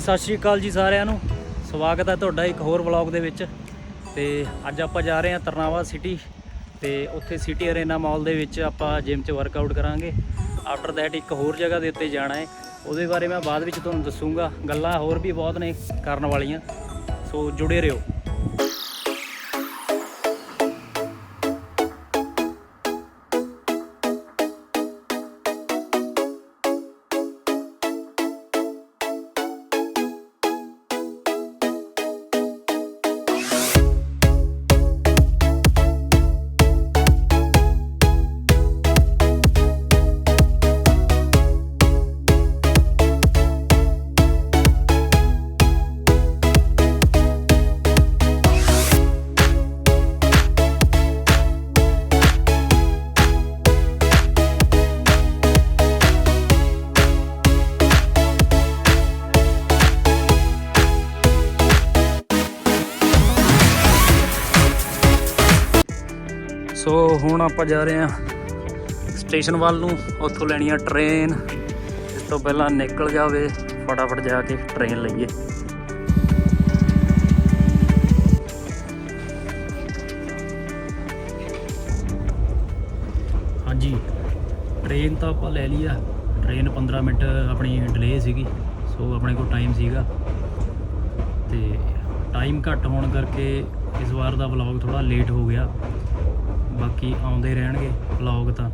ਸਤਿ ਸ਼੍ਰੀ ਅਕਾਲ ਜੀ ਸਾਰਿਆਂ ਨੂੰ। ਸਵਾਗਤ ਹੈ ਤੁਹਾਡਾ ਇੱਕ ਹੋਰ ਵਲੌਗ ਦੇ ਵਿੱਚ। ਤੇ ਅੱਜ ਆਪਾਂ ਜਾ ਰਹੇ ਹਾਂ ਤਰਨਾਵਾ ਸਿਟੀ ਤੇ ਉੱਥੇ ਸਿਟੀ ਅਰੇਨਾ ਮਾਲ ਦੇ ਵਿੱਚ ਆਪਾਂ ਜਿਮ 'ਚ ਵਰਕਆਊਟ ਕਰਾਂਗੇ। ਆਫਟਰ ਦੈਟ ਇੱਕ ਹੋਰ ਜਗ੍ਹਾ ਦੇ ਉੱਤੇ ਜਾਣਾ ਹੈ। ਉਹਦੇ ਬਾਰੇ ਮੈਂ ਬਾਅਦ ਵਿੱਚ ਤੁਹਾਨੂੰ ਦੱਸੂਗਾ। ਗੱਲਾਂ ਹੋਰ ਵੀ ਬਹੁਤ ਨੇ ਕਰਨ ਵਾਲੀਆਂ। ਸੋ ਜੁੜੇ ਰਹੋ। ਆਪਾਂ ਜਾ ਰਹੇ ਹਾਂ ਸਟੇਸ਼ਨ ਵੱਲ ਨੂੰ, ਉੱਥੋਂ ਲੈਣੀ ਆ ਟ੍ਰੇਨ ਇਸ ਤੋਂ ਪਹਿਲਾਂ ਨਿਕਲ ਜਾਵੇ, ਫਟਾਫਟ ਜਾ ਕੇ ਟ੍ਰੇਨ ਲਈਏ। ਹਾਂਜੀ ਟ੍ਰੇਨ ਤਾਂ ਆਪਾਂ ਲੈ ਲਈ ਆ। ਟ੍ਰੇਨ 15 ਮਿੰਟ ਆਪਣੀ ਡਿਲੇ ਸੀਗੀ, ਸੋ ਆਪਣੇ ਕੋਲ ਟਾਈਮ ਸੀਗਾ। ਤੇ ਟਾਈਮ ਘੱਟ ਹੋਣ ਕਰਕੇ ਇਸ ਵਾਰ ਦਾ ਵਲੌਗ ਥੋੜਾ ਲੇਟ ਹੋ ਗਿਆ। ਬਾਕੀ ਆਉਂਦੇ ਰਹਿਣਗੇ ਵਲੌਗ ਤਾਂ।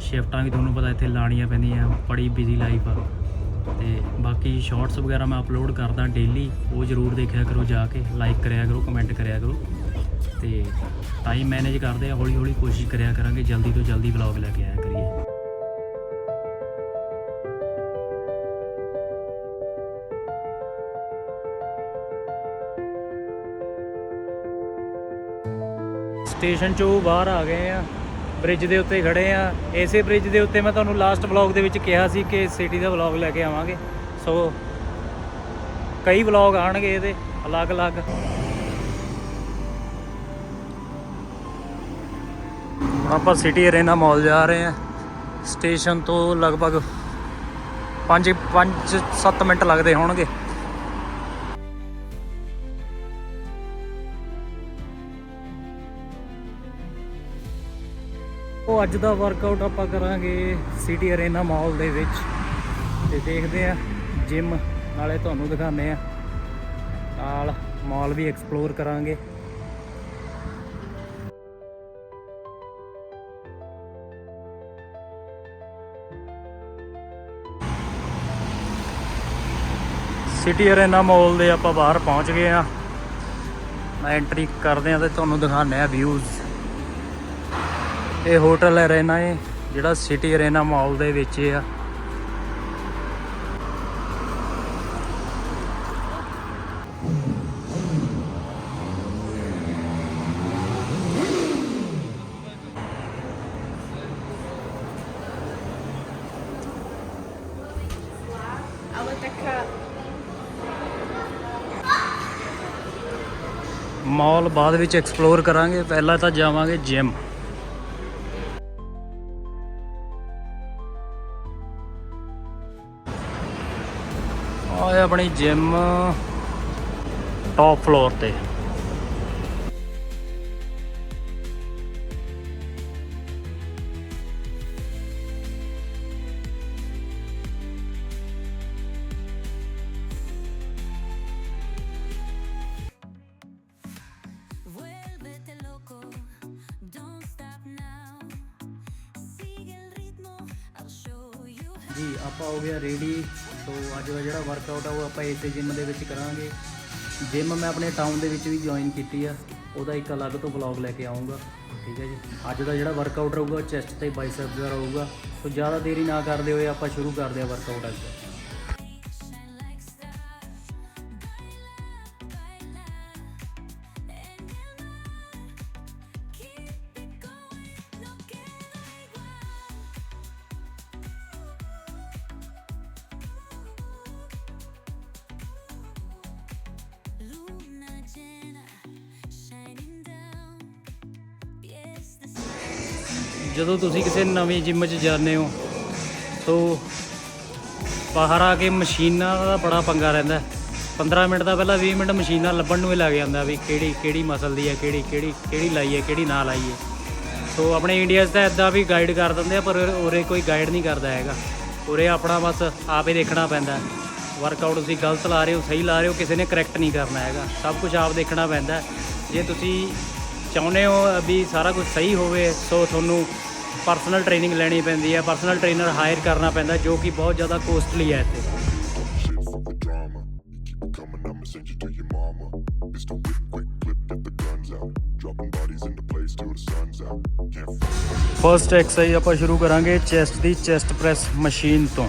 ਸ਼ਿਫਟਾਂ ਵੀ ਤੁਹਾਨੂੰ ਪਤਾ ਇੱਥੇ ਲਾਣੀਆਂ ਪੈਂਦੀਆਂ, ਬੜੀ ਬਿਜ਼ੀ ਲਾਈਫ ਆ। ਤੇ ਬਾਕੀ ਸ਼ਾਰਟਸ ਵਗੈਰਾ ਮੈਂ ਅਪਲੋਡ ਕਰਦਾ ਡੇਲੀ ਉਹ ਜਰੂਰ ਦੇਖਿਆ ਕਰੋ ਜਾ ਕੇ ਲਾਈਕ ਕਰਿਆ ਕਰੋ ਕਮੈਂਟ ਕਰਿਆ ਕਰੋ। ਤੇ ਟਾਈਮ ਮੈਨੇਜ ਕਰਦੇ ਆ ਹੌਲੀ ਹੌਲੀ ਕੋਸ਼ਿਸ਼ ਕਰਿਆ ਕਰਾਂਗੇ ਜਲਦੀ ਤੋਂ ਜਲਦੀ ਵਲੌਗ ਲੈ ਕੇ ਆਇਆ ਕਰੀਏ। ਸਟੇਸ਼ਨ ਚੋਂ ਬਾਹਰ ਆ ਗਏ ਆ ਬ੍ਰਿਜ ਦੇ ਉੱਤੇ ਖੜੇ ਆ। ਇਸੇ ਬ੍ਰਿਜ ਦੇ ਉੱਤੇ ਮੈਂ ਤੁਹਾਨੂੰ ਲਾਸਟ ਵਲੌਗ ਦੇ ਵਿੱਚ ਕਿਹਾ ਸੀ ਕਿ ਸਿਟੀ ਦਾ ਵਲੌਗ ਲੈ ਕੇ ਆਵਾਂਗੇ। ਸੋ ਕਈ ਵਲੌਗ ਆਣਗੇ ਇਹਦੇ, ਅਲੱਗ-ਅਲੱਗ। ਹੁਣ ਆਪਾਂ ਸਿਟੀ ਅਰੇਨਾ ਮਾਲ ਜਾ ਰਹੇ ਆ। ਸਟੇਸ਼ਨ ਤੋਂ ਲਗਭਗ 5 5 7 ਮਿੰਟ ਲੱਗਦੇ ਹੋਣਗੇ। ਅੱਜ ਦਾ ਵਰਕਆਊਟ ਆਪਾਂ ਕਰਾਂਗੇ ਸਿਟੀ ਅਰੇਨਾ ਮਾਲ ਦੇ ਵਿੱਚ। ਤੇ ਦੇਖਦੇ ਆ ਜਿਮ ਨਾਲੇ ਤੁਹਾਨੂੰ ਦਿਖਾਉਂਦੇ ਆ ਨਾਲ ਮਾਲ ਵੀ ਐਕਸਪਲੋਰ ਕਰਾਂਗੇ। ਸਿਟੀ ਅਰੇਨਾ ਮਾਲ ਦੇ ਆਪਾਂ ਬਾਹਰ ਪਹੁੰਚ ਗਏ ਆ ਐਂਟਰੀ ਕਰਦੇ ਆ ਤੇ ਤੁਹਾਨੂੰ ਦਿਖਾਉਂਦੇ ਆ ਵਿਊਜ਼ ਇਹ ਹੋਟਲ ਹੈ ਰਹਿਣਾ ਹੈ ਜਿਹੜਾ ਸਿਟੀ ਅਰੇਨਾ ਮਾਲ ਦੇ ਵਿੱਚ ਆ। ਮਾਲ ਬਾਅਦ ਵਿੱਚ ਐਕਸਪਲੋਰ ਕਰਾਂਗੇ, ਪਹਿਲਾਂ ਤਾਂ ਜਾਵਾਂਗੇ ਜਿਮ ਆਹ ਹੈ ਆਪਣੀ ਜਿਮ ਟੌਪ ਫਲੋਰ ਤੇ. ਜੀ ਆਪਾਂ ਹੋ ਗਿਆ ਰੈਡੀ ਸੋ ਅੱਜ ਦਾ ਜਿਹੜਾ ਵਰਕਆਊਟ ਆ, ਉਹ ਆਪਾਂ ਇਸੇ ਜਿਮ ਦੇ ਵਿੱਚ ਕਰਾਂਗੇ। ਜਿਮ ਮੈਂ ਆਪਣੇ ਟਾਊਨ ਦੇ ਵਿੱਚ ਵੀ ਜੁਆਇਨ ਕੀਤੀ ਆ। ਉਹਦਾ ਇੱਕ ਅਲੱਗ ਤੋਂ ਵਲੌਗ ਲੈ ਕੇ ਆਉਂਗਾ ਠੀਕ ਹੈ ਜੀ। ਅੱਜ ਦਾ ਜਿਹੜਾ ਵਰਕਆਊਟ ਰਹੂਗਾ ਚੈਸਟ ਤੇ ਬਾਈਸੈਪਸ ਦਾ ਰਹੂਗਾ। ਸੋ ਜ਼ਿਆਦਾ ਦੇਰੀ ਨਾ ਕਰਦੇ ਹੋਏ ਆਪਾਂ ਸ਼ੁਰੂ ਕਰਦੇ ਆ ਵਰਕਆਊਟ ਅੱਜ ਜਦੋਂ ਤੁਸੀਂ ਕਿਸੇ ਨਵੀਂ ਜਿਮ 'ਚ ਜਾਂਦੇ ਹੋ ਸੋ ਬਾਹਰ ਆ ਕੇ ਮਸ਼ੀਨਾਂ ਦਾ ਬੜਾ ਪੰਗਾ ਰਹਿੰਦਾ। 15 ਮਿੰਟ ਦਾ ਪਹਿਲਾਂ 20 ਮਿੰਟ ਮਸ਼ੀਨਾਂ ਲੱਭਣ ਨੂੰ ਹੀ ਲੱਗ ਜਾਂਦਾ ਵੀ ਕਿਹੜੀ ਕਿਹੜੀ ਮਸਲ ਦੀ ਹੈ, ਕਿਹੜੀ ਕਿਹੜੀ ਕਿਹੜੀ ਲਾਈ ਹੈ, ਕਿਹੜੀ ਨਾ ਲਾਈ ਹੈ। ਸੋ ਆਪਣੇ ਇੰਡੀਆ 'ਚ ਤਾਂ ਇਦਾਂ ਵੀ ਗਾਈਡ ਕਰ ਦਿੰਦੇ ਆ, ਪਰ ਉਰੇ ਕੋਈ ਗਾਈਡ ਨਹੀਂ ਕਰਦਾ ਹੈਗਾ। ਉਰੇ ਆਪਣਾ ਬਸ ਆਪੇ ਦੇਖਣਾ ਪੈਂਦਾ ਵਰਕਆਊਟ ਤੁਸੀਂ ਗਲਤ ਲਾ ਰਹੇ ਹੋ, ਸਹੀ ਲਾ ਰਹੇ ਹੋ, ਕਿਸੇ ਨੇ ਕਰੈਕਟ ਨਹੀਂ ਕਰਨਾ ਹੈਗਾ। ਸਭ ਕੁਝ ਆਪ ਦੇਖਣਾ ਪੈਂਦਾ ਜੇ ਤੁਸੀਂ ਚਾਹੁੰਦੇ ਹੋ ਵੀ ਸਾਰਾ ਕੁਝ ਸਹੀ ਹੋਵੇ ਸੋ ਤੁਹਾਨੂੰ ਪਰਸਨਲ ਟ੍ਰੇਨਿੰਗ ਲੈਣੀ ਪੈਂਦੀ ਹੈ ਪਰਸਨਲ ਟ੍ਰੇਨਰ ਹਾਇਰ ਕਰਨਾ ਪੈਂਦਾ ਜੋ ਕਿ ਬਹੁਤ ਜ਼ਿਆਦਾ ਕੋਸਟਲੀ ਹੈ ਇੱਥੇ ਫਰਸਟ ਐਕਸਰਸਾਈਜ਼ ਆਪਾਂ ਸ਼ੁਰੂ ਕਰਾਂਗੇ ਚੈਸਟ ਦੀ ਚੈਸਟ ਪ੍ਰੈਸ ਮਸ਼ੀਨ ਤੋਂ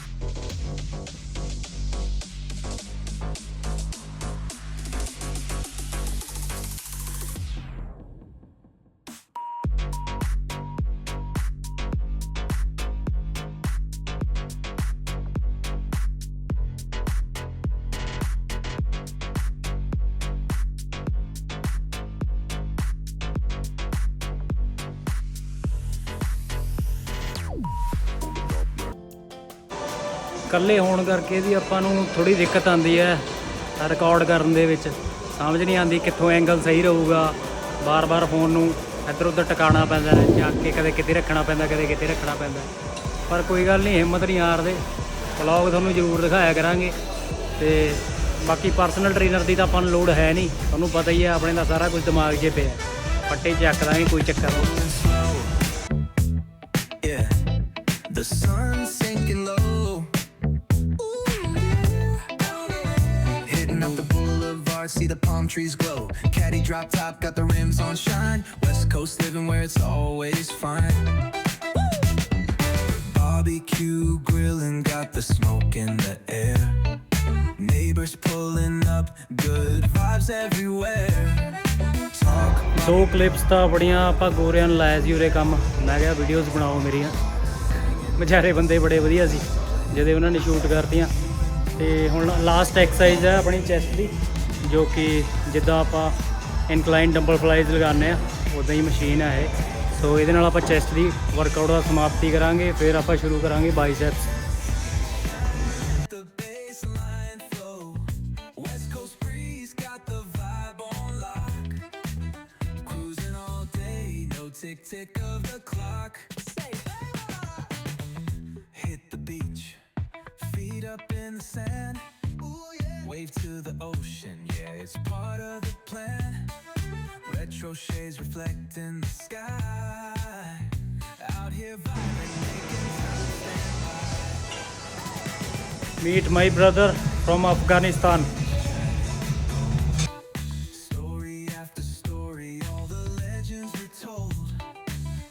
ਇਕੱਲੇ ਹੋਣ ਕਰਕੇ ਵੀ ਆਪਾਂ ਨੂੰ ਥੋੜੀ ਦਿੱਕਤ ਆਉਂਦੀ ਹੈ ਰਿਕਾਰਡ ਕਰਨ ਦੇ ਵਿੱਚ। ਸਮਝ ਨਹੀਂ ਆਉਂਦੀ ਕਿੱਥੋਂ ਐਂਗਲ ਸਹੀ ਰਹੂਗਾ। ਬਾਰ-ਬਾਰ ਫੋਨ ਨੂੰ ਇੱਧਰ ਉੱਧਰ ਟਿਕਾਣਾ ਪੈਂਦਾ ਹੈ ਚੱਕ ਕੇ ਕਦੇ ਕਿਤੇ ਰੱਖਣਾ ਪੈਂਦਾ, ਕਦੇ ਕਿਤੇ ਰੱਖਣਾ ਪੈਂਦਾ ਪਰ ਕੋਈ ਗੱਲ ਨਹੀਂ, ਹਿੰਮਤ ਨਹੀਂ ਹਾਰਦੇ। ਵਲੌਗ ਤੁਹਾਨੂੰ ਜ਼ਰੂਰ ਦਿਖਾਇਆ ਕਰਾਂਗੇ। ਤੇ ਬਾਕੀ ਪਰਸਨਲ ਟ੍ਰੇਨਰ ਦੀ ਤਾਂ ਆਪਾਂ ਨੂੰ ਲੋੜ ਹੈ ਨਹੀਂ। ਤੁਹਾਨੂੰ ਪਤਾ ਹੀ ਹੈ, ਆਪਣੇ ਦਾ ਸਾਰਾ ਕੁਝ ਦਿਮਾਗ 'ਚ ਪਿਆ ਪੱਟੇ ਚੱਕ ਦਾਂਗੇ ਕੋਈ ਚੱਕਰ ਨਹੀਂ। See the palm trees glow. Caddy drop top, got the rims on shine. West Coast living where it's always fine. Barbecue grilling, got the smoke in the air. Neighbors pulling up, good vibes everywhere. Talk ਦੋ clips ਤਾਂ ਬੜੀਆਂ ਆਪਾਂ ਗੋਰਿਆਂ ਨੂੰ ਲਾਇਆ ਸੀ ਉਰੇ ਕੰਮ ਮੈਂ ਕਿਹਾ ਵੀਡੀਓਜ਼ ਬਣਾਓ ਮੇਰੀਆਂ ਵਿਚਾਰੇ ਬੰਦੇ ਬੜੇ ਵਧੀਆ ਸੀ ਜਿਹਦੇ ਉਹਨਾਂ ਨੇ ਸ਼ੂਟ ਕਰਤੀਆਂ ਤੇ ਹੁਣ ਲਾਸਟ ਐਕਸਰਸਾਈਜ਼ ਹੈ ਆਪਣੀ ਚੈਸਟ ਦੀ ਜੋ ਕਿ ਜਿੱਦਾਂ ਆਪਾਂ ਇਨਕਲਾਈਨ ਡੰਬਲ ਫਲਾਈਜ਼ ਲਗਾਉਂਦੇ ਆ ਉਦਾਂ ਹੀ ਮਸ਼ੀਨ ਆ ਇਹ ਸੋ ਇਹਦੇ ਨਾਲ ਆਪਾਂ ਚੈਸਟ ਦੀ ਵਰਕਆਊਟ ਦਾ ਸਮਾਪਤੀ ਕਰਾਂਗੇ ਫਿਰ ਆਪਾਂ ਸ਼ੁਰੂ ਕਰਾਂਗੇ biceps tick tick of the clock. Say, Hit the beach, feet up in the sand. wave to the ocean, yeah, it's part of the plan. Retro shades reflect in the sky. Out here vibing, making. Meet my brother from Afghanistan. Story after story, all the legends were told.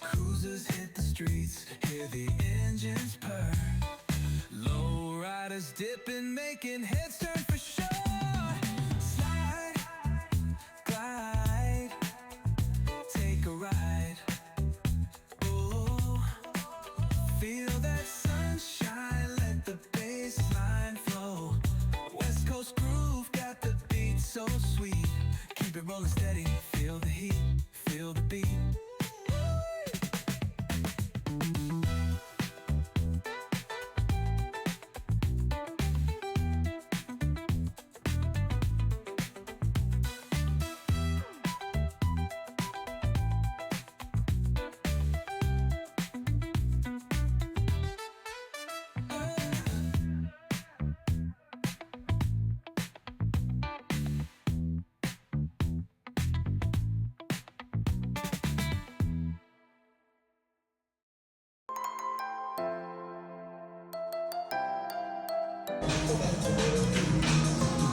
Cruisers hit the streets, hear the engines purr. Dipping, making heads turn.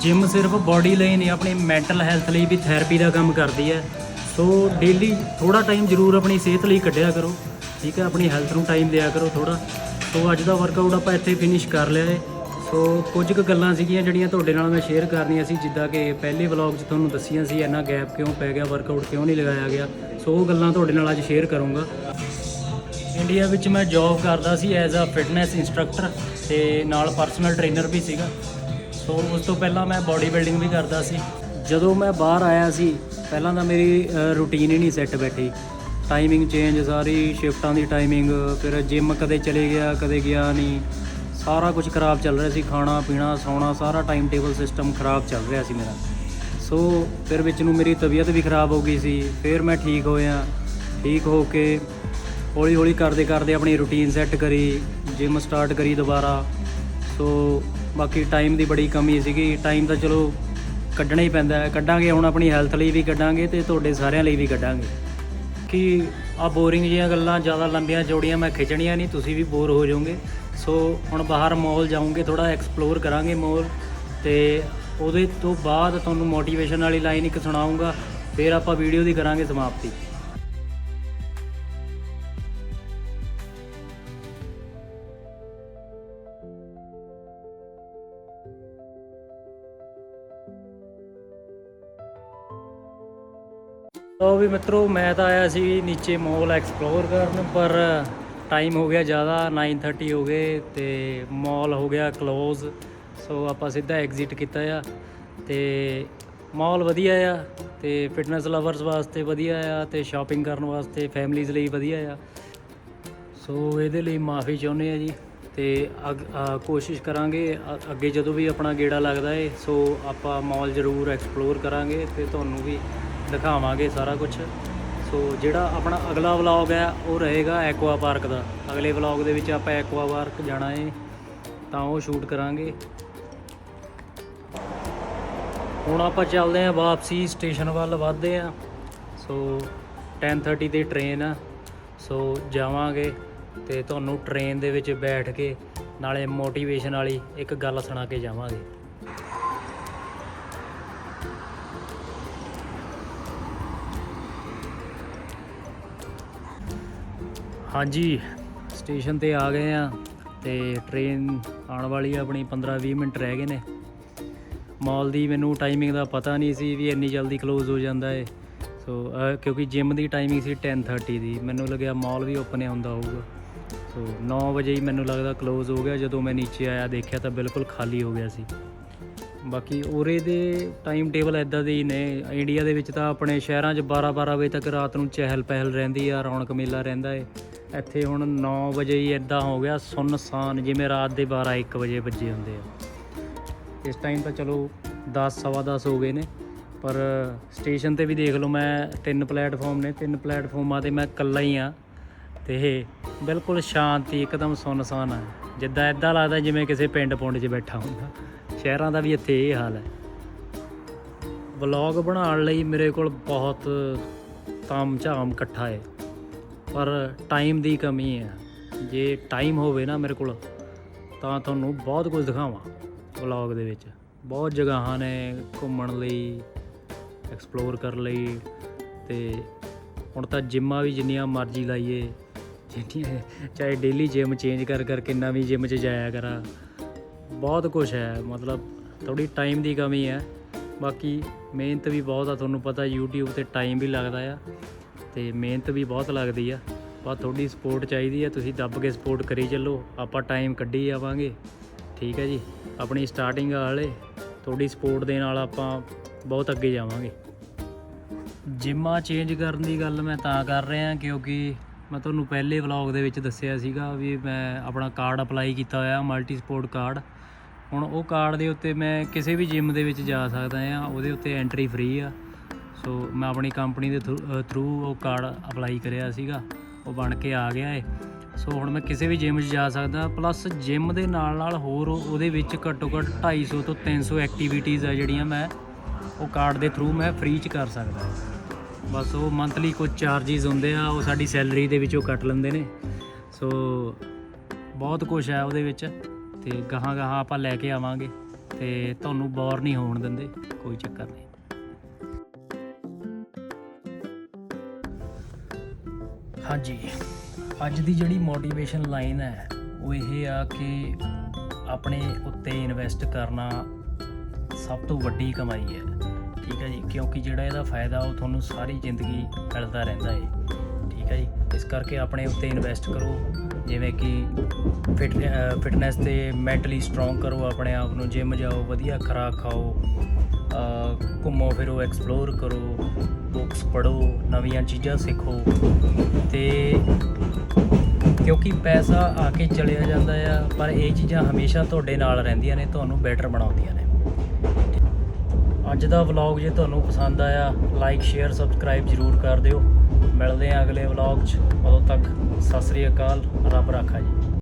Gym ਸਿਰਫ body ਲਈ ਨਹੀਂ, ਆਪਣੀ mental health ਲਈ ਵੀ therapy ਦਾ ਕੰਮ ਕਰਦੀ ਹੈ। ਸੋ daily ਥੋੜਾ time ਜ਼ਰੂਰ ਆਪਣੀ ਸਿਹਤ ਲਈ ਕੱਢਿਆ ਕਰੋ। ਠੀਕ ਹੈ, ਆਪਣੀ ਹੈਲਥ ਨੂੰ ਟਾਈਮ ਦਿਆ ਕਰੋ ਥੋੜਾ ਸੋ ਅੱਜ ਦਾ ਵਰਕਆਊਟ ਆਪਾਂ ਇੱਥੇ ਫਿਨਿਸ਼ ਕਰ ਲਿਆ ਹੈ। ਸੋ ਕੁਝ ਕੁ ਗੱਲਾਂ ਸੀਗੀਆਂ ਜਿਹੜੀਆਂ ਤੁਹਾਡੇ ਨਾਲ ਮੈਂ ਸ਼ੇਅਰ ਕਰਨੀਆਂ ਸੀ, ਜਿੱਦਾਂ ਕਿ ਪਹਿਲੇ ਵਲੌਗ 'ਚ ਤੁਹਾਨੂੰ ਦੱਸੀਆਂ ਸੀ, ਇੰਨਾ ਗੈਪ ਕਿਉਂ ਪੈ ਗਿਆ ਵਰਕਆਊਟ ਕਿਉਂ ਨਹੀਂ ਲਗਾਇਆ ਗਿਆ। ਸੋ ਉਹ ਗੱਲਾਂ ਤੁਹਾਡੇ ਨਾਲ ਅੱਜ ਸ਼ੇਅਰ ਕਰੂੰਗਾ। ਇੰਡੀਆ ਵਿੱਚ ਮੈਂ ਜੌਬ ਕਰਦਾ ਸੀ ਐਜ਼ ਅ ਫਿਟਨੈਸ ਇੰਸਟ੍ਰਕਟਰ ਤੇ ਨਾਲ ਪਰਸਨਲ ਟ੍ਰੇਨਰ ਵੀ ਸੀਗਾ। ਸੋ ਉਸ ਤੋਂ ਪਹਿਲਾਂ ਮੈਂ ਬਾਡੀ ਬਿਲਡਿੰਗ ਵੀ ਕਰਦਾ ਸੀ। ਜਦੋਂ ਮੈਂ ਬਾਹਰ ਆਇਆ ਸੀ, ਪਹਿਲਾਂ ਤਾਂ ਮੇਰੀ ਰੂਟੀਨ ਹੀ ਨਹੀਂ ਸੈੱਟ ਬੈਠੀ। ਟਾਈਮਿੰਗ ਚੇਂਜ ਸਾਰੀ ਸ਼ਿਫਟਾਂ ਦੀ ਟਾਈਮਿੰਗ ਫਿਰ ਜਿਮ ਕਦੇ ਚਲੇ ਗਿਆ, ਕਦੇ ਗਿਆ ਨਹੀਂ। ਸਾਰਾ ਕੁਝ ਖਰਾਬ ਚੱਲ ਰਿਹਾ ਸੀ, ਖਾਣਾ, ਪੀਣਾ, ਸੌਣਾ, ਸਾਰਾ ਟਾਈਮ ਟੇਬਲ ਸਿਸਟਮ ਖਰਾਬ ਚੱਲ ਰਿਹਾ ਸੀ ਮੇਰਾ। ਸੋ ਫਿਰ ਵਿੱਚ ਨੂੰ ਮੇਰੀ ਤਬੀਅਤ ਵੀ ਖਰਾਬ ਹੋ ਗਈ ਸੀ, ਫਿਰ ਮੈਂ ਠੀਕ ਹੋਇਆ। ਠੀਕ ਹੋ ਕੇ ਹੌਲੀ ਹੌਲੀ ਕਰਦੇ ਕਰਦੇ ਆਪਣੀ ਰੁਟੀਨ ਸੈੱਟ ਕਰੀ। ਜਿਮ ਸਟਾਰਟ ਕਰੀ ਦੁਬਾਰਾ। ਸੋ ਬਾਕੀ ਟਾਈਮ ਦੀ ਬੜੀ ਕਮੀ ਸੀਗੀ। ਟਾਈਮ ਤਾਂ ਚਲੋ ਕੱਢਣਾ ਹੀ ਪੈਂਦਾ ਹੈ। ਕੱਢਾਂਗੇ, ਹੁਣ ਆਪਣੀ ਹੈਲਥ ਲਈ ਵੀ ਕੱਢਾਂਗੇ ਤੇ ਤੁਹਾਡੇ ਸਾਰਿਆਂ ਲਈ ਵੀ ਕੱਢਾਂਗੇ। ਕਿ ਆ ਬੋਰਿੰਗ ਜੀਆਂ ਗੱਲਾਂ, ਜ਼ਿਆਦਾ ਲੰਬੀਆਂ ਚੌੜੀਆਂ ਮੈਂ ਖਿੱਚਣੀਆਂ ਨਹੀਂ, ਤੁਸੀਂ ਵੀ ਬੋਰ ਹੋ ਜਾਓਗੇ। ਸੋ ਹੁਣ ਬਾਹਰ ਮਾਲ ਜਾਓਗੇ ਥੋੜਾ ਐਕਸਪਲੋਰ ਕਰਾਂਗੇ ਮਾਲ ਤੇ ਉਹਦੇ ਤੋਂ ਬਾਅਦ ਤੁਹਾਨੂੰ ਮੋਟੀਵੇਸ਼ਨ ਵਾਲੀ ਲਾਈਨ ਇੱਕ ਸੁਣਾਉਂਗਾ। ਫਿਰ ਆਪਾਂ ਵੀਡੀਓ ਦੀ ਕਰਾਂਗੇ ਸਮਾਪਤੀ। ਲਓ ਵੀ ਮਿੱਤਰੋ, ਮੈਂ ਤਾਂ ਆਇਆ ਸੀ ਨੀਚੇ ਮਾਲ ਐਕਸਪਲੋਰ ਕਰਨ, ਪਰ ਟਾਈਮ ਹੋ ਗਿਆ ਜ਼ਿਆਦਾ 9:30 ਹੋ ਗਏ ਤੇ ਮਾਲ ਹੋ ਗਿਆ ক্লোਜ਼ ਸੋ ਆਪਾਂ ਸਿੱਧਾ ਐਗਜ਼ਿਟ ਕੀਤਾ ਆ ਤੇ ਮਾਲ ਵਧੀਆ ਆ ਤੇ ਫਿਟਨੈਸ ਲਵਰਸ ਵਾਸਤੇ ਵਧੀਆ ਆ ਤੇ ਸ਼ਾਪਿੰਗ ਕਰਨ ਵਾਸਤੇ ਫੈਮਲੀਜ਼ ਲਈ ਵਧੀਆ ਆ। ਸੋ ਇਹਦੇ ਲਈ ਮਾਫੀ ਚਾਹੁੰਦੇ ਆ ਜੀ ਤੇ ਅੱਗ- ਕੋਸ਼ਿਸ਼ ਕਰਾਂਗੇ ਅੱਗੇ ਜਦੋਂ ਵੀ ਆਪਣਾ ਗੇੜਾ ਲੱਗਦਾ ਏ ਸੋ ਆਪਾਂ ਮਾਲ ਜ਼ਰੂਰ ਐਕਸਪਲੋਰ ਕਰਾਂਗੇ ਤੇ ਤੁਹਾਨੂੰ ਵੀ ਦਿਖਾਵਾਂਗੇ ਸਾਰਾ ਕੁਝ ਸੋ ਜਿਹੜਾ ਆਪਣਾ ਅਗਲਾ ਵਲੌਗ ਹੈ, ਉਹ ਰਹੇਗਾ ਐਕਵਾ ਪਾਰਕ ਦਾ। ਅਗਲੇ ਵਲੌਗ ਦੇ ਵਿੱਚ ਆਪਾਂ ਐਕਵਾ ਪਾਰਕ ਜਾਣਾ ਹੈ ਤਾਂ ਉਹ ਸ਼ੂਟ ਕਰਾਂਗੇ। ਹੁਣ ਆਪਾਂ ਚੱਲਦੇ ਆਂ ਵਾਪਸੀ ਸਟੇਸ਼ਨ ਵੱਲ ਵਧਦੇ ਆਂ ਸੋ 10:30 ਦੀ ਟ੍ਰੇਨ ਆ। ਸੋ ਜਾਵਾਂਗੇ ਤੇ ਤੁਹਾਨੂੰ ਟ੍ਰੇਨ ਦੇ ਵਿੱਚ ਬੈਠ ਕੇ, ਨਾਲੇ ਮੋਟੀਵੇਸ਼ਨ ਵਾਲੀ ਇੱਕ ਗੱਲ ਸੁਣਾ ਕੇ ਜਾਵਾਂਗੇ। ਹਾਂਜੀ, ਸਟੇਸ਼ਨ ਤੇ ਆ ਗਏ ਆ ਤੇ ਟ੍ਰੇਨ ਆਉਣ ਵਾਲੀ ਆ ਆਪਣੀ 15-20 ਮਿੰਟ ਰਹਿ ਗਏ ਨੇ। ਮਾਲ ਦੀ ਮੈਨੂੰ ਟਾਈਮਿੰਗ ਦਾ ਪਤਾ ਨਹੀਂ ਸੀ ਵੀ ਇੰਨੀ ਜਲਦੀ ਕਲੋਜ਼ ਹੋ ਜਾਂਦਾ ਏ। ਸੋ ਕਿਉਂਕਿ ਜਿਮ ਦੀ ਟਾਈਮਿੰਗ ਸੀ 10:30 ਦੀ। ਮੈਨੂੰ ਲੱਗਿਆ ਮਾਲ ਵੀ ਓਪਨ ਹੁੰਦਾ ਹੋਊਗਾ। ਸੋ 9 ਵਜੇ ਹੀ ਮੈਨੂੰ ਲੱਗਦਾ ਕਲੋਜ਼ ਹੋ ਗਿਆ। ਜਦੋਂ ਮੈਂ ਨੀਚੇ ਆਇਆ, ਦੇਖਿਆ ਤਾਂ ਬਿਲਕੁਲ ਖਾਲੀ ਹੋ ਗਿਆ ਸੀ। ਬਾਕੀ ਉਰੇ ਦੇ ਟਾਈਮ ਟੇਬਲ ਐਦਾਂ ਦੇ ਹੀ ਨੇ। ਇੰਡੀਆ ਦੇ ਵਿੱਚ ਤਾਂ ਆਪਣੇ ਸ਼ਹਿਰਾਂ 'ਚ 12-12 ਵਜੇ ਤੱਕ ਰਾਤ ਨੂੰ ਚਹਿਲ ਪਹਿਲ ਰਹਿੰਦੀ ਆ, ਰੌਣਕ ਮੇਲਾ ਰਹਿੰਦਾ ਏ। ਇੱਥੇ ਹੁਣ 9 ਵਜੇ ਹੀ ਐਦਾਂ ਹੋ ਗਿਆ ਸੁੰਨਸਾਨ ਜਿਵੇਂ ਰਾਤ ਦੇ 12-1 ਵਜੇ ਵੱਜੇ ਹੁੰਦੇ ਆ। ਇਸ ਟਾਈਮ ਤਾਂ ਚਲੋ 10 ਸਵਾ 10 ਹੋ ਗਏ ਨੇ, ਪਰ ਸਟੇਸ਼ਨ ਤੇ ਵੀ ਦੇਖ ਲਓ ਮੈਂ ਤਿੰਨ ਪਲੇਟਫਾਰਮ ਨੇ, ਤਿੰਨ ਪਲੇਟਫਾਰਮਾਂ ਤੇ ਮੈਂ ਇਕੱਲਾ ਹੀ ਆ। ਤੇ ਬਿਲਕੁਲ ਸ਼ਾਂਤੀ, ਇੱਕਦਮ ਸੁੰਨਸਾਨ ਆ। ਜਿੱਦਾਂ ਐਦਾਂ ਲੱਗਦਾ ਜਿਵੇਂ ਕਿਸੇ ਪਿੰਡ ਪੁੰਡ 'ਚ ਬੈਠਾ ਹੁੰਦਾ। ਸ਼ਹਿਰਾਂ ਦਾ ਵੀ ਇੱਥੇ ਇਹ ਹਾਲ ਹੈ। ਵਲੌਗ ਬਣਾਉਣ ਲਈ ਮੇਰੇ ਕੋਲ ਬਹੁਤ ਤਾਮ ਝਾਮ ਇਕੱਠਾ ਹੈ। ਪਰ ਟਾਈਮ ਦੀ ਕਮੀ ਹੈ। ਜੇ ਟਾਈਮ ਹੋਵੇ ਨਾ ਮੇਰੇ ਕੋਲ, ਤਾਂ ਤੁਹਾਨੂੰ ਬਹੁਤ ਕੁਝ ਦਿਖਾਵਾਂ ਵਲੌਗ ਦੇ ਵਿੱਚ। ਬਹੁਤ ਜਗ੍ਹਾਵਾਂ ਨੇ ਘੁੰਮਣ ਲਈ ਐਕਸਪਲੋਰ ਕਰਨ ਲਈ ਤੇ ਹੁਣ ਤਾਂ ਜਿੰਮਾਂ ਵੀ ਜਿੰਨੀਆਂ ਮਰਜ਼ੀ ਲਾਈਏ, ਜਿੰਨੀਆਂ ਚਾਹੇ ਡੇਲੀ ਜਿਮ ਚੇਂਜ ਕਰ ਕਰਕੇ ਨਵੀਂ ਜਿਮ 'ਚ ਜਾਇਆ ਕਰਾਂ। ਬਹੁਤ ਕੁਝ ਹੈ, ਮਤਲਬ ਥੋੜੀ ਟਾਈਮ ਦੀ ਕਮੀ ਹੈ। ਬਾਕੀ ਮਿਹਨਤ ਵੀ ਬਹੁਤ ਆ, ਤੁਹਾਨੂੰ ਪਤਾ YouTube ਤੇ ਟਾਈਮ ਵੀ ਲੱਗਦਾ ਆ। ਤੇ ਮਿਹਨਤ ਵੀ ਬਹੁਤ ਲੱਗਦੀ ਆ। ਪਰ ਤੁਹਾਡੀ ਸਪੋਰਟ ਚਾਹੀਦੀ ਆ। ਤੁਸੀਂ ਦੱਬ ਕੇ ਸਪੋਰਟ ਕਰੀ ਚੱਲੋ। ਆਪਾਂ ਟਾਈਮ ਕੱਢੀ ਜਾਵਾਂਗੇ। ਠੀਕ ਹੈ ਜੀ। ਆਪਣੀ ਸਟਾਰਟਿੰਗ ਵਾਲੇ ਤੁਹਾਡੀ ਸਪੋਰਟ ਦੇ ਨਾਲ ਆਪਾਂ ਬਹੁਤ ਅੱਗੇ ਜਾਵਾਂਗੇ। ਜਿੰਮਾਂ ਚੇਂਜ ਕਰਨ ਦੀ ਗੱਲ ਮੈਂ ਤਾਂ ਕਰ ਰਿਹਾ ਕਿਉਂਕਿ ਮੈਂ ਤੁਹਾਨੂੰ ਪਹਿਲੇ ਵਲੌਗ ਦੇ ਵਿੱਚ ਦੱਸਿਆ ਸੀਗਾ ਵੀ ਮੈਂ ਆਪਣਾ ਕਾਰਡ ਅਪਲਾਈ ਕੀਤਾ ਹੋਇਆ ਮਲਟੀ ਸਪੋਰਟ ਕਾਰਡ ਹੁਣ ਉਹ ਕਾਰਡ ਦੇ ਉੱਤੇ ਮੈਂ ਕਿਸੇ ਵੀ ਜਿਮ ਦੇ ਵਿੱਚ ਜਾ ਸਕਦਾ ਆ। ਉਹਦੇ ਉੱਤੇ ਐਂਟਰੀ ਫ੍ਰੀ ਆ। ਸੋ ਮੈਂ ਆਪਣੀ ਕੰਪਨੀ ਦੇ ਥਰੂ ਉਹ ਕਾਰਡ ਅਪਲਾਈ ਕਰਿਆ ਸੀਗਾ। ਉਹ ਬਣ ਕੇ ਆ ਗਿਆ ਏ। ਸੋ ਹੁਣ ਮੈਂ ਕਿਸੇ ਵੀ ਜਿਮ 'ਚ ਜਾ ਸਕਦਾ ਪਲੱਸ ਜਿਮ ਦੇ ਨਾਲ ਨਾਲ ਹੋਰ ਉਹਦੇ ਵਿੱਚ ਘੱਟੋ ਘੱਟ 250 ਤੋਂ 300 ਐਕਟੀਵਿਟੀਜ਼ ਆ ਜਿਹੜੀਆਂ ਮੈਂ ਉਹ ਕਾਰਡ ਦੇ ਥਰੂ ਮੈਂ ਫ੍ਰੀ 'ਚ ਕਰ ਸਕਦਾ ਬਸ ਉਹ ਮੰਥਲੀ ਕੁਝ ਚਾਰजेस ਹੁੰਦੇ ਆ, ਉਹ ਸਾਡੀ ਸੈਲਰੀ ਦੇ ਵਿੱਚੋਂ ਕੱਟ ਲੈਂਦੇ ਨੇ। ਸੋ ਬਹੁਤ ਕੁਝ ਹੈ ਉਹਦੇ ਵਿੱਚ ਤੇ ਗਾਹਾਂ ਗਾਹਾਂ ਆਪਾਂ ਲੈ ਕੇ ਆਵਾਂਗੇ ਤੇ ਤੁਹਾਨੂੰ ਬੋਰ ਨਹੀਂ ਹੋਣ ਦਿੰਦੇ, ਕੋਈ ਚੱਕਰ ਨਹੀਂ। ਹਾਂਜੀ। ਅੱਜ ਦੀ ਜਿਹੜੀ ਮੋਟੀਵੇਸ਼ਨ ਲਾਈਨ ਹੈ, ਉਹ ਇਹ ਆ ਕਿ ਆਪਣੇ ਉੱਤੇ ਇਨਵੈਸਟ ਕਰਨਾ ਸਭ ਤੋਂ ਵੱਡੀ ਕਮਾਈ ਹੈ। ਠੀਕ ਹੈ ਜੀ? ਕਿਉਂਕਿ ਜਿਹੜਾ ਇਹਦਾ ਫਾਇਦਾ, ਉਹ ਤੁਹਾਨੂੰ ਸਾਰੀ ਜ਼ਿੰਦਗੀ ਮਿਲਦਾ ਰਹਿੰਦਾ ਹੈ। ਠੀਕ ਹੈ ਜੀ? ਇਸ ਕਰਕੇ ਆਪਣੇ ਉੱਤੇ ਇਨਵੈਸਟ ਕਰੋ। ਜਿਵੇਂ ਕਿ ਫਿਟ ਫਿਟਨੈਸ ਤੇ ਮੈਂਟਲੀ ਸਟਰੋਂਗ ਕਰੋ ਆਪਣੇ ਆਪ ਨੂੰ। ਜਿਮ ਜਾਓ, ਵਧੀਆ ਖੁਰਾਕ ਖਾਓ। ਘੁੰਮੋ ਫਿਰੋ ਐਕਸਪਲੋਰ ਕਰੋ ਬੁੱਕਸ ਪੜ੍ਹੋ, ਨਵੀਆਂ ਚੀਜ਼ਾਂ ਸਿੱਖੋ। ਤੇ ਕਿਉਂਕਿ ਪੈਸਾ ਆ ਕੇ ਚਲਿਆ ਜਾਂਦਾ ਆ, ਪਰ ਇਹ ਚੀਜ਼ਾਂ ਹਮੇਸ਼ਾ ਤੁਹਾਡੇ ਨਾਲ ਰਹਿੰਦੀਆਂ ਨੇ, ਤੁਹਾਨੂੰ ਬੈਟਰ ਬਣਾਉਂਦੀਆਂ ਨੇ। ਅੱਜ ਦਾ ਵਲੌਗ ਜੇ ਤੁਹਾਨੂੰ ਪਸੰਦ ਆਇਆ ਲਾਈਕ ਸ਼ੇਅਰ ਸਬਸਕ੍ਰਾਈਬ ਜਰੂਰ ਕਰ ਦਿਓ। ਮਿਲਦੇ ਹਾਂ ਅਗਲੇ ਵਲੌਗ 'ਚ। ਉਦੋਂ ਤੱਕ ਸਤਿ ਸ੍ਰੀ ਅਕਾਲ, ਰੱਬ ਰਾਖਾ ਜੀ।